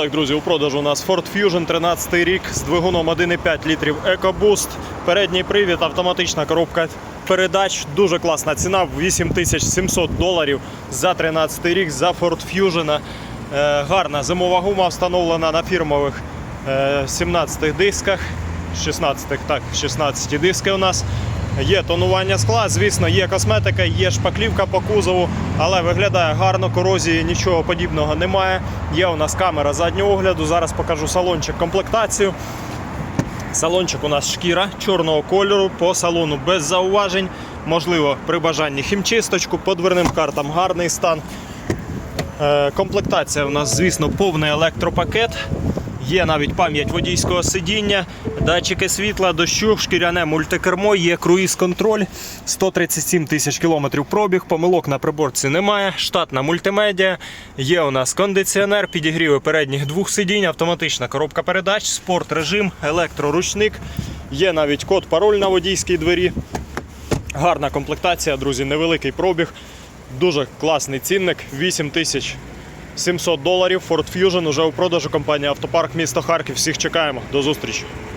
так, друзі, у продажу у нас Ford Fusion 13 рік з двигуном 1,5 літрів EcoBoost. Передній привід, автоматична коробка передач. Дуже класна ціна 8700 доларів за 13 рік за Ford Fusion. Е, гарна зимова гума встановлена на фірмових е, 17 дисках. 16 так, 16 диски у нас. Є тонування скла, звісно, є косметика, є шпаклівка по кузову, але виглядає гарно, корозії нічого подібного немає. Є у нас камера заднього огляду. Зараз покажу салончик комплектацію. Салончик у нас шкіра чорного кольору, по салону без зауважень. Можливо, при бажанні хімчисточку, по дверним картам гарний стан. Е, Комплектація у нас, звісно, повний електропакет. Є навіть пам'ять водійського сидіння, датчики світла, дощу, шкіряне мультикермо, є круїз-контроль, 137 тисяч кілометрів пробіг, помилок на приборці немає, штатна мультимедіа, є у нас кондиціонер, підігріви передніх двох сидінь, автоматична коробка передач, спорт режим, електроручник, є навіть код пароль на водійській двері. Гарна комплектація, друзі, невеликий пробіг. Дуже класний цінник. 8 тисяч 700 доларів. Ford Fusion уже у продажу компанія Автопарк міста Харків. Всіх чекаємо. До зустрічі.